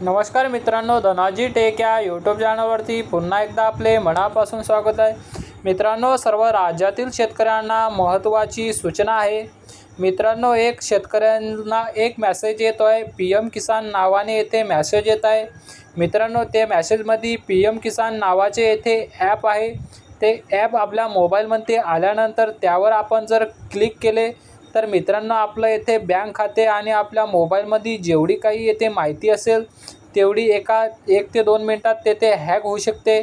नमस्कार मित्रांनो धनाजी टेक या यूट्यूब चॅनलवरती पुन्हा एकदा आपले मनापासून स्वागत आहे. मित्रांनो सर्व राज्यातील शेतकऱ्यांना महत्त्वाची सूचना आहे. मित्रांनो एक शेतकऱ्यांना एक मॅसेज येतो आहे पी एम किसान नावाने येथे मॅसेज येत आहे. मित्रांनो ते मॅसेजमध्ये पी एम किसान नावाचे येथे ॲप आहे. ते ॲप आपल्या मोबाईलमध्ये आल्यानंतर त्यावर आपण जर क्लिक केले तर मित्रांनो आपलं येथे बँक खाते आणि आपल्या मोबाईलमध्ये जेवढी काही येथे माहिती असेल तेवढी एका एक ते दोन मिनटात तेथे हॅक होऊ शकते.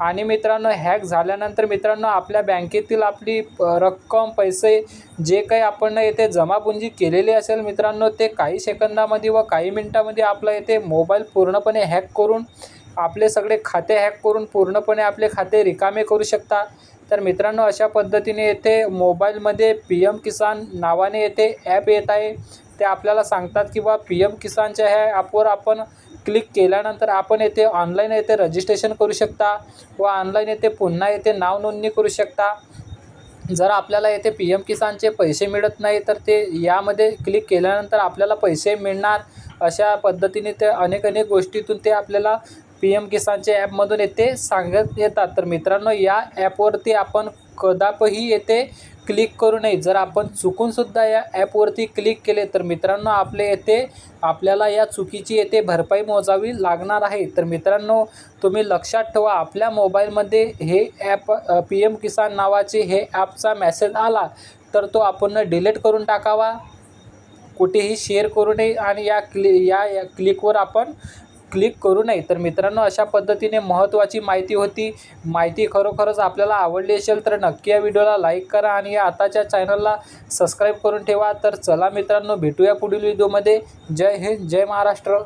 आणि मित्रांनो हॅक झाल्यानंतर मित्रांनो आपल्या बँकेतील आपली रक्कम पैसे जे काही आपण येथे जमापुंजी केलेली असेल मित्रांनो ते काही सेकंदामध्ये व काही मिनटामध्ये आपलं येथे मोबाईल पूर्णपणे हॅक करून आपले सगळे खाते हॅक करून पूर्णपणे आपले खाते रिकामे करू शकता. तर मित्रांनो अशा पद्धतीने येथे मोबाईलमध्ये पी एम किसान नावाने येथे ॲप येत आहे. ते आपल्याला सांगतात की बा पी एम किसानच्या ह्या ॲपवर आपण क्लिक केल्यानंतर आपण येथे ऑनलाईन येथे रजिस्ट्रेशन करू शकता व ऑनलाईन येथे पुन्हा येथे नाव नोंदणी करू शकता. जर आपल्याला येथे पी एम किसानचे पैसे मिळत नाही तर ते यामध्ये क्लिक केल्यानंतर आपल्याला पैसे मिळणार. अशा पद्धतीने ते अनेक अनेक गोष्टीतून ते आपल्याला पी एम किसानच्या ॲपमधून येथे सांगत येतात. तर मित्रांनो या ॲपवरती आपण कदापही येथे क्लिक करू नये. जर आपण चुकूनसुद्धा या ॲपवरती क्लिक केले तर मित्रांनो आपले येथे आपल्याला या चुकीची येथे भरपाई मोजावी लागणार आहे. तर मित्रांनो तुम्ही लक्षात ठेवा आपल्या मोबाईलमध्ये हे ॲप पी एम किसान नावाचे हे ॲपचा मेसेज आला तर तो आपण डिलीट करून टाकावा. कुठेही शेअर करू नये आणि या क्लि या या क्लिकवर आपण क्लिक करू नये. तर मित्रांनो अशा पद्धतीने महत्त्वाची माहिती होती. माहिती खरोखरच आपल्याला आवडली असेल तर नक्की या व्हिडिओला लाईक करा आणि या आताच्या चॅनलला सबस्क्राईब करून ठेवा. तर चला मित्रांनो भेटूया पुढील व्हिडिओमध्ये जय हिंद जय महाराष्ट्र.